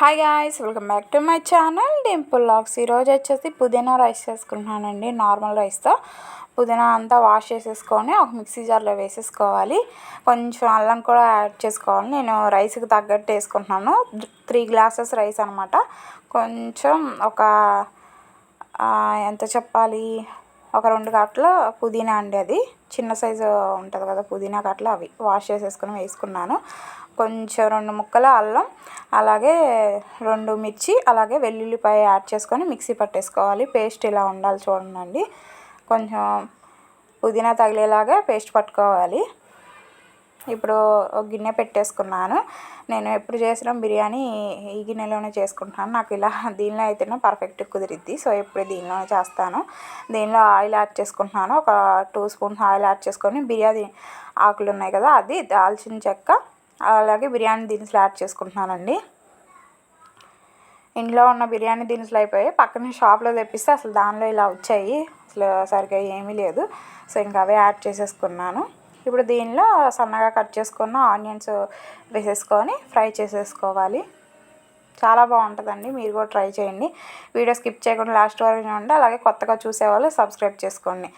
Hi guys welcome back to my channel Dimple lakhs ఈరోజు వచ్చేసి పుదీనా రైస్ చేసుకుంటున్నానండి. నార్మల్ రైస్తో పుదీనా అంతా వాష్ చేసేసుకొని ఒక మిక్సీ జార్లో వేసేసుకోవాలి. కొంచెం అల్లం కూడా యాడ్ చేసుకోవాలి. నేను రైస్కి తగ్గట్టు వేసుకుంటున్నాను. త్రీ గ్లాసెస్ రైస్ అనమాట కొంచెం ఒక ఎంత చెప్పాలి? ఒక రెండు కట్టలు పుదీనా అండి అది. చిన్న సైజు ఉంటుంది కదా పుదీనా కట్టలు అవి. వాష్ చేసేసుకొని వేసుకున్నాను. కొంచెం రెండు ముక్కల అల్లం అలాగే రెండు మిర్చి అలాగే వెల్లుల్లిపాయ యాడ్ చేసుకొని మిక్సీ పట్టేసుకోవాలి. పేస్ట్ ఇలా ఉండాలి చూడండి. కొంచెం పుదీనా తగిలేలాగా పేస్ట్ పట్టుకోవాలి. ఇప్పుడు ఒక గిన్నె పెట్టేసుకున్నాను. నేను ఎప్పుడు చేసిన బిర్యానీ ఈ గిన్నెలోనే చేసుకుంటున్నాను. నాకు ఇలా దీనిలో అయితేనే పర్ఫెక్ట్ కుదిరిద్ది. సో ఎప్పుడు దీనిలోనే చేస్తాను. దీనిలో ఆయిల్ యాడ్ చేసుకుంటున్నాను. ఒక టూ స్పూన్స్ ఆయిల్ యాడ్ చేసుకొని బిర్యానీ ఆకులు ఉన్నాయి కదా అది దాల్చిన చెక్క అలాగే బిర్యానీ దినుసులు యాడ్ చేసుకుంటున్నానండి. ఇంట్లో ఉన్న బిర్యానీ దినుసులు అయిపోయి పక్కన షాప్లో తెప్పిస్తే అసలు దానిలో ఇలా వచ్చాయి. అసలు సరిగ్గా ఏమీ లేదు. సో ఇంకా అవే యాడ్ చేసేసుకున్నాను. ఇప్పుడు దీనిలో సన్నగా కట్ చేసుకున్న ఆనియన్స్ వేసేసుకొని ఫ్రై చేసేసుకోవాలి. చాలా బాగుంటుందండి. మీరు కూడా ట్రై చేయండి. వీడియో స్కిప్ చేయకుండా లాస్ట్ వరకు చూడండి. అలాగే కొత్తగా చూసేవాళ్ళు సబ్స్క్రైబ్ చేసుకోండి.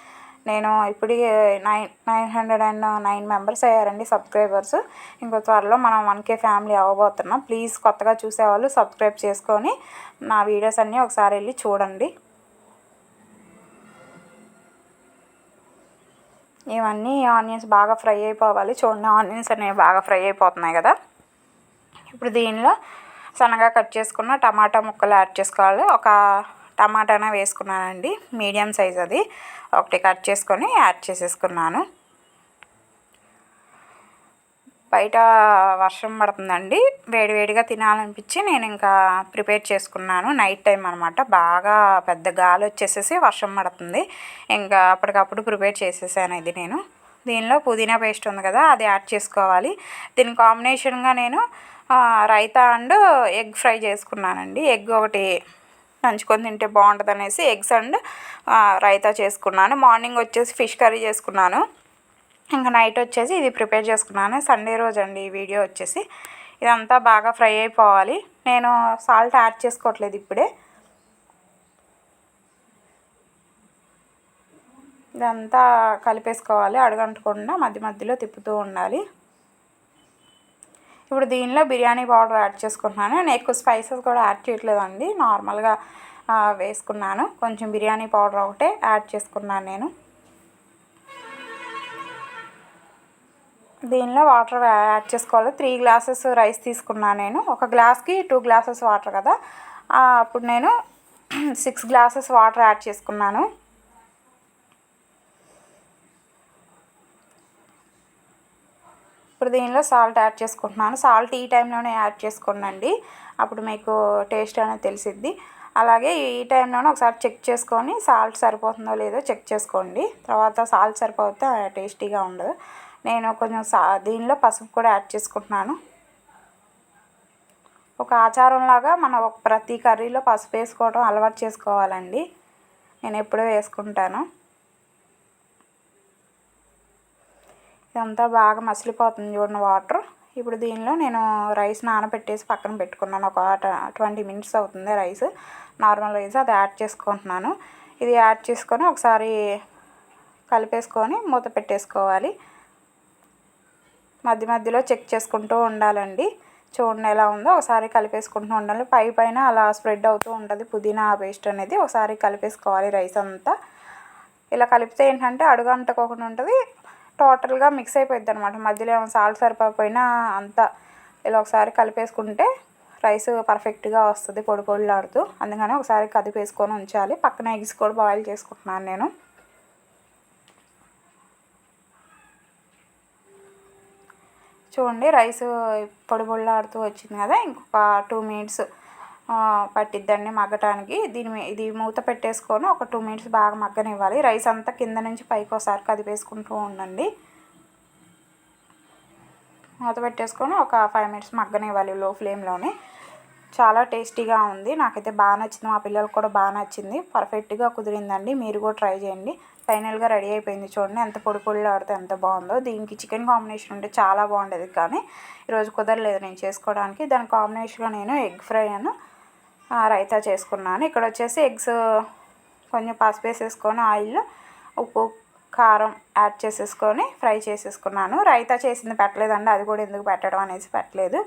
నేను ఇప్పటికి nine nine hundred and nine members అయ్యారండి సబ్స్క్రైబర్స్. ఇంకో త్వరలో మనం వన్ కే ఫ్యామిలీ అవ్వబోతున్నాం. ప్లీజ్ కొత్తగా చూసేవాళ్ళు సబ్స్క్రైబ్ చేసుకొని నా వీడియోస్ అన్నీ ఒకసారి వెళ్ళి చూడండి. ఇవన్నీ ఆనియన్స్ బాగా ఫ్రై అయిపోవాలి. చూడండి ఆనియన్స్ అనేవి బాగా ఫ్రై అయిపోతున్నాయి కదా. ఇప్పుడు దీనిలో సన్నగా కట్ చేసుకున్న టమాటా ముక్కలు యాడ్ చేసుకోవాలి. ఒక టమాటానే వేసుకున్నానండి. మీడియం సైజ్ అది. ఒకటి కట్ చేసుకొని యాడ్ చేసేసుకున్నాను. బయట వర్షం పడుతుందండి. వేడివేడిగా తినాలనిపించి నేను ఇంకా ప్రిపేర్ చేసుకున్నాను. నైట్ టైం అనమాట బాగా పెద్ద గాలి వచ్చేసేసి వర్షం పడుతుంది. ఇంకా అప్పటికప్పుడు ప్రిపేర్ చేసేసాను ఇది నేను. దీనిలో పుదీనా పేస్ట్ ఉంది కదా అది యాడ్ చేసుకోవాలి. దీని కాంబినేషన్గా నేను రైతా అండ్ ఎగ్ ఫ్రై చేసుకున్నానండి. ఎగ్ ఒకటి నంచుకొని తింటే బాగుంటుంది అనేసి ఎగ్స్ అండ్ రైతా చేసుకున్నాను. మార్నింగ్ వచ్చేసి ఫిష్ కర్రీ చేసుకున్నాను. ఇంకా నైట్ వచ్చేసి ఇది ప్రిపేర్ చేసుకున్నాను సండే రోజు అండి ఈ వీడియో వచ్చేసి. ఇదంతా బాగా ఫ్రై అయిపోవాలి. నేను సాల్ట్ యాడ్ చేసుకోవట్లేదు ఇప్పుడే. ఇదంతా కలిపేసుకోవాలి. అడుగంటకుండా మధ్య మధ్యలో తిప్పుతూ ఉండాలి. ఇప్పుడు దీనిలో బిర్యానీ పౌడర్ యాడ్ చేసుకుంటున్నాను. నేను ఎక్కువ స్పైసెస్ కూడా యాడ్ చేయట్లేదండి. నార్మల్గా వేసుకున్నాను. కొంచెం బిర్యానీ పౌడర్ ఒకటే యాడ్ చేసుకున్నాను నేను. దీనిలో వాటర్ యాడ్ చేసుకోవాలి. త్రీ గ్లాసెస్ రైస్ తీసుకున్నాను నేను. ఒక గ్లాస్కి టూ గ్లాసెస్ వాటర్ కదా. అప్పుడు నేను సిక్స్ గ్లాసెస్ వాటర్ యాడ్ చేసుకున్నాను. ఇప్పుడు దీనిలో సాల్ట్ యాడ్ చేసుకుంటున్నాను. సాల్ట్ ఈ టైంలోనే యాడ్ చేసుకోండి అప్పుడు మీకు టేస్ట్ అనేది తెలిసిద్ది. అలాగే ఈ టైంలోనే ఒకసారి చెక్ చేసుకొని సాల్ట్ సరిపోతుందో లేదో చెక్ చేసుకోండి. తర్వాత సాల్ట్ సరిపోతే టేస్టీగా ఉండదు. నేను కొంచెం సా దీనిలో పసుపు కూడా యాడ్ చేసుకుంటున్నాను. ఒక ఆచారంలాగా మనం ప్రతి కర్రీలో పసుపు వేసుకోవడం అలవాటు చేసుకోవాలండి. నేను ఎప్పుడూ వేసుకుంటాను. ఇదంతా బాగా మసిలిపోతుంది చూడండి వాటర్. ఇప్పుడు దీనిలో నేను రైస్ నానబెట్టేసి పక్కన పెట్టుకున్నాను. ఒక ట్వంటీ మినిట్స్ అవుతుంది రైస్. నార్మల్ రైస్ అది యాడ్ చేసుకుంటున్నాను. ఇది యాడ్ చేసుకొని ఒకసారి కలిపేసుకొని మూత పెట్టేసుకోవాలి. మధ్య మధ్యలో చెక్ చేసుకుంటూ ఉండాలండి. చూడండి ఎలా ఉందో. ఒకసారి కలిపేసుకుంటూ ఉండాలి. పై పైన అలా స్ప్రెడ్ అవుతూ ఉంటుంది. పుదీనా పేస్ట్ అనేది ఒకసారి కలిపేసుకోవాలి రైస్ అంతా. ఇలా కలిపితే ఏంటంటే అడుగు అంటుకోకుండా ఉంటుంది. టోటల్గా మిక్స్ అయిపోద్ది అనమాట మధ్యలో ఏమో సాల్ట్ సరిపోయినా అంతా. ఇలా ఒకసారి కలిపేసుకుంటే రైస్ పర్ఫెక్ట్గా వస్తుంది. పొడి పొడిలాడుతూ అందుకని ఒకసారి కదిపేసుకొని ఉంచాలి. పక్కన ఎగ్స్ కూడా బాయిల్ చేసుకుంటున్నాను నేను. చూడండి రైస్ పొడి పొడిలాడుతూ వచ్చింది కదా ఇంకొక టూ మినిట్స్ పట్టిద్దండి మగ్గటానికి. దీని ఇది మూత పెట్టేసుకొని ఒక టూ మినిట్స్ బాగా మగ్గనివ్వాలి. రైస్ అంతా కింద నుంచి పైకి ఒకసారి కదిపేసుకుంటూ ఉండండి. మూత పెట్టేసుకొని ఒక ఫైవ్ మినిట్స్ మగ్గనివ్వాలి లో ఫ్లేమ్లోనే చాలా టేస్టీగా ఉంది. నాకైతే బాగా నచ్చింది. మా పిల్లలకు కూడా బాగా నచ్చింది. పర్ఫెక్ట్గా కుదిరిందండి. మీరు కూడా ట్రై చేయండి. ఫైనల్గా రెడీ అయిపోయింది చూడండి. ఎంత పొడి పొడిలో ఆడితే ఎంత బాగుందో. దీనికి చికెన్ కాంబినేషన్ ఉంటే చాలా బాగుండేది కానీ ఈరోజు కుదరలేదు నేను చేసుకోవడానికి. దాని కాంబినేషన్లో నేను ఎగ్ ఫ్రై అను రైతా చేసుకున్నాను. ఇక్కడ వచ్చేసి ఎగ్స్ కొంచెం పసుపు వేసేసుకొని ఆయిల్లో ఉప్పు కారం యాడ్ చేసేసుకొని ఫ్రై చేసేసుకున్నాను. రైతా చేసింది పెట్టలేదండి. అది కూడా ఎందుకు పెట్టడం అనేసి పెట్టలేదు.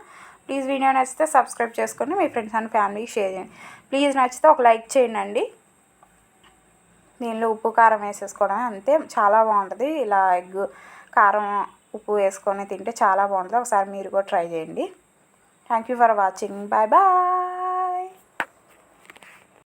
ప్లీజ్ వీడియో నచ్చితే సబ్స్క్రైబ్ చేసుకొని మీ ఫ్రెండ్స్ అండ్ ఫ్యామిలీకి షేర్ చేయండి. ప్లీజ్ నచ్చితే ఒక లైక్ చేయండి. దీనిలో ఉప్పు కారం వేసేసుకోవడం అంతే. చాలా బాగుంటుంది. ఇలా ఎగ్ కారం ఉప్పు వేసుకొని తింటే చాలా బాగుంటుంది. ఒకసారి మీరు కూడా ట్రై చేయండి. Thank you for watching bye bye